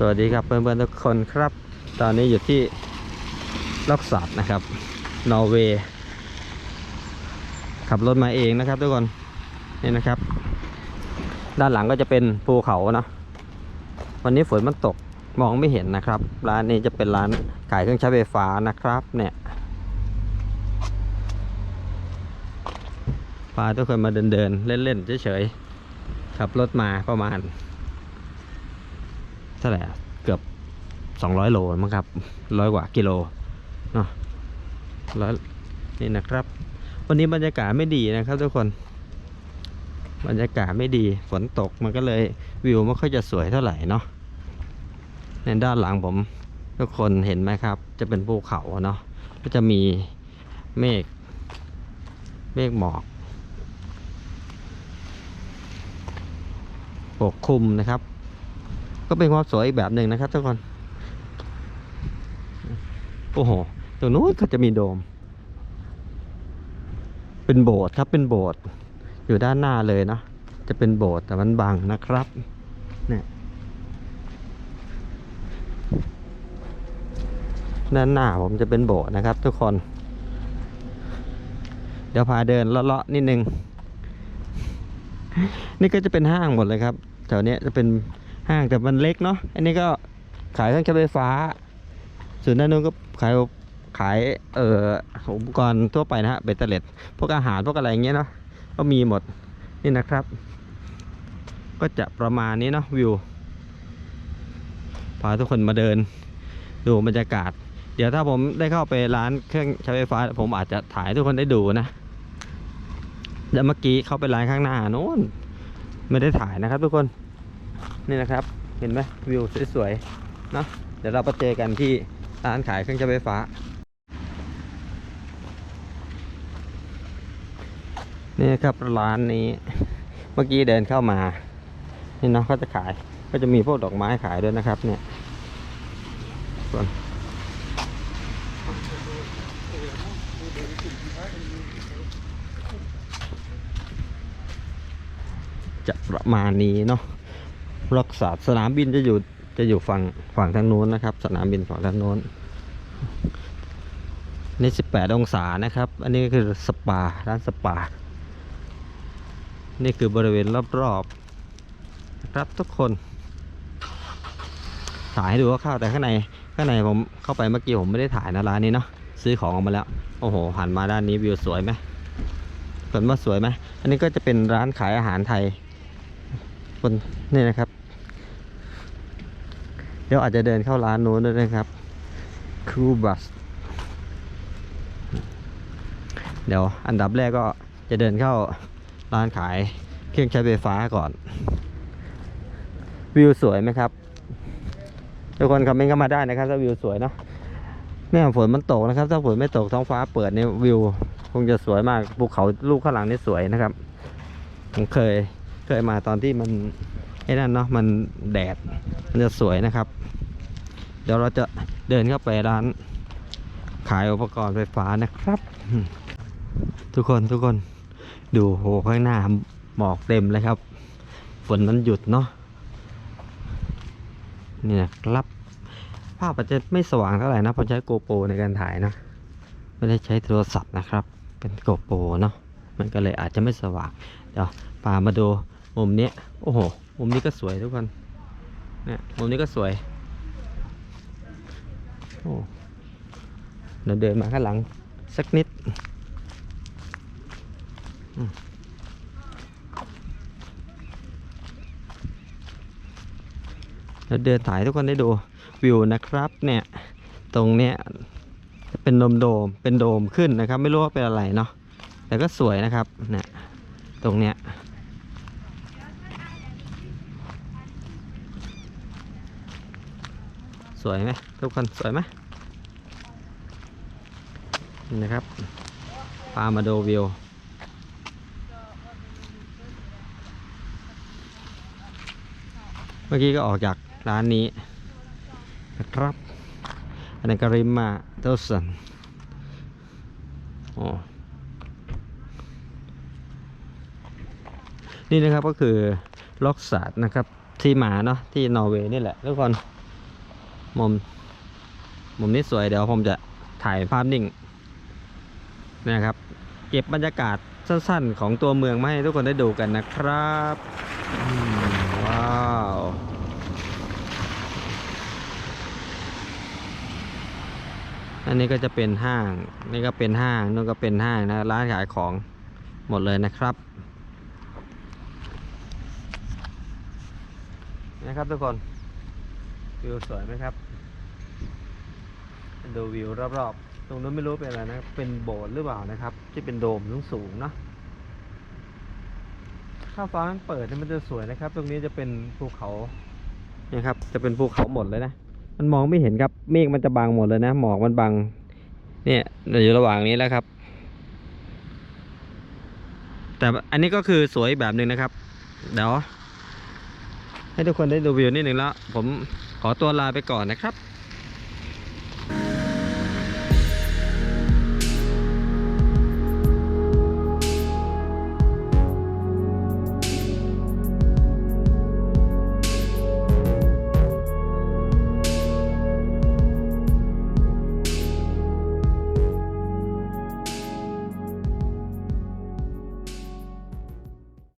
สวัสดีครับเพื่อนๆทุกคนครับ ตอนนี้อยู่ที่ล็อกสัตนะครับ นอร์เวย์ขับรถมาเองนะครับทุกคนนี่นะครับ ด้านหลังก็จะเป็นภูเขาเนะวันนี้ฝนมันตกมองไม่เห็นนะครับ ร้านนี้จะเป็นร้านขายเครื่องใช้ไฟฟ้านะครับ เนี่ยพาทุกคนมาเดินๆเล่นๆเฉยๆขับรถมาประมาณ ท่าไหร่เกือบสองร้อยโลมั้งครับร้อยกว่ากิโลเนาะร้อยนี่นะครับ วันนี้บรรยากาศไม่ดีนะครับทุกคน บรรยากาศไม่ดีฝนตกมันก็เลยวิวไม่ค่อยจะสวยเท่าไหร่เนาะในด้านหลังผมทุกคนเห็นไหมครับ จะเป็นภูเขาเนาะก็จะมีเมฆเมฆหมอกปกคลุมนะครับ ก็เป็นความสวยอีกแบบหนึ่งนะครับทุกคน โอ้โห ตรงนู้นก็จะมีโดม เป็นโบสถ์ครับเป็นโบสถ์อยู่ด้านหน้าเลยนะ จะเป็นโบสถ์แต่มันบังนะครับ เนี่ย ด้านหน้าผมจะเป็นโบสถ์นะครับ ทุกคน เดี๋ยวพาเดินเลาะๆนิดนึง นี่ก็จะเป็นห้างหมดเลยครับ แถวเนี้ยจะเป็น ห้างแต่มันเล็กเนาะอันนี้ก็ขายเครื่องใช้ไฟฟ้า ส่วนด้านนู้นก็ขายขายเอ่ออุปกรณ์ทั่วไปนะฮะเบตเตอร์เล็ตพวกอาหารพวกอะไรอย่างเงี้ยเนาะก็มีหมดนี่นะครับ ก็จะประมาณนี้เนาะวิวพาทุกคนมาเดิน ดูบรรยากาศ เดี๋ยวถ้าผมได้เข้าไปร้านเครื่องใช้ไฟฟ้า ผมอาจจะถ่ายทุกคนได้ดูนะแล้วเมื่อกี้เข้าไปร้านข้างหน้าโน้นไม่ได้ถ่ายนะครับทุกคน นี่นะครับ เห็นไหมวิวสวยๆเนาะเดี๋ยวเราไปเจอกันที่ร้านขายเครื่องใช้ไฟฟ้า นี่ครับร้านนี้ เมื่อกี้เดินเข้ามา นี่เนาะเขาจะขายก็จะมีพวกดอกไม้ขายด้วยนะครับ เนี่ยส่วนจะประมาณนี้เนาะ รักษาสนามบินจะอยู่จะอยู่ฝั่งฝั่งทางโน้นนะครับ สนามบินฝั่งทางโน้นนี่18องศานะครับ อันนี้คือสปาร้านสปา นี่คือบริเวณรอบๆนะครับทุกคนถ่ายให้ดูว่าเข้าวแต่ข้างในข้างในผมเข้าไปเมื่อกี้ผมไม่ได้ถ่ายนะร้านนี้เนาะซื้อของออกมาแล้ว โอ้โหหันมาด้านนี้วิวสวยไหมเห็นว่าสวยไหมอันนี้ก็จะเป็นร้านขายอาหารไทย คนนี่นะครับ เดี๋ยวอาจจะเดินเข้าร้านโน้นด้วยนะครับคูบัสเดี๋ยวอันดับแรกก็จะเดินเข้าร้านขายเครื่องใช้ไฟฟ้าก่อน วิวสวยไหมครับ ทุกคนคอมเมนต์เข้ามาได้นะครับถ้าวิวสวยเนาะเนี่ยฝนมันตกนะครับ ถ้าฝนไม่ตกท้องฟ้าเปิดเนี่ยวิว คงจะสวยมากภูเขาลูกข้างหลังนี่สวยนะครับผมเคยเคยมาตอนที่มัน ไอ้นั่นเนาะมันแดดมันจะสวยนะครับ เดี๋ยวเราจะเดินเข้าไปร้าน ขายอุปกรณ์ไฟฟ้านะครับ ทุกคนทุกคนดูโหข้างหน้าหมอกเต็มเลยครับ ฝนมันหยุดเนาะนี่นะครับ ภาพอาจจะไม่สว่างเท่าไหร่นะเพราะใช้โกโปรในการถ่ายนะไม่ได้ใช้โทรศัพท์นะครับ เป็นโกโปรเนาะมันก็เลยอาจจะไม่สว่าง เดี๋ยวพามาดูมุมนี้ โอ้โห มุมนี้ก็สวยทุกคนเนี่ยมุมนี้ก็สวยโอ้เดี๋ยวเดินมาข้างหลังสักนิดเดี๋ยวเดินถ่ายทุกคนได้ดูวิวนะครับเนี่ยตรงเนี้ยเป็นโดมโดมเป็นโดมขึ้นนะครับ ไม่รู้ว่าเป็นอะไรเนาะแต่ก็สวยนะครับเนี่ยตรงเนี้ย วยไหมทุกคนสวยไหมนี่นะครับพามาดูวิวเมื่อกี้ก็ออกจากร้านนี้นะครับ อันนั้ก็ริมมาเตอร์สันโอ้นี่นะครับก็คือล็อกสาดนะครับที่มาเนาะที่นอร์เวย์นี่แหละทุกคน มุมมุมนี้สวยเดี๋ยวผมจะถ่ายภาพนิ่งนะครับ เก็บบรรยากาศสั้นๆ ของตัวเมืองมาให้ทุกคนได้ดูกันนะครับว้าวอันนี้ก็จะเป็นห้าง นี่ก็เป็นห้างนู่นก็เป็นห้างนะร้านขายของหมดเลยนะครับ นะครับทุกคน วิวสวยไหมครับ ดูวิวรอบๆ ตรงนู้นไม่รู้เป็นอะไรนะ เป็นโบสถ์หรือเปล่านะครับ ที่เป็นโดมสูงๆเนาะ ถ้าฟ้ามันเปิดเนี่ยมันจะสวยนะครับ ตรงนี้จะเป็นภูเขาเนี่ยครับ จะเป็นภูเขาหมดเลยนะ มันมองไม่เห็นครับ เมฆมันจะบังหมดเลยนะ หมอกมันบัง เนี่ยอยู่ระหว่างนี้แล้วครับ แต่อันนี้ก็คือสวยแบบหนึ่งนะครับ เดี๋ยวให้ทุกคนได้ดูวิวนิดหนึ่งแล้ว ผม ตัวลาไปก่อนนะครับ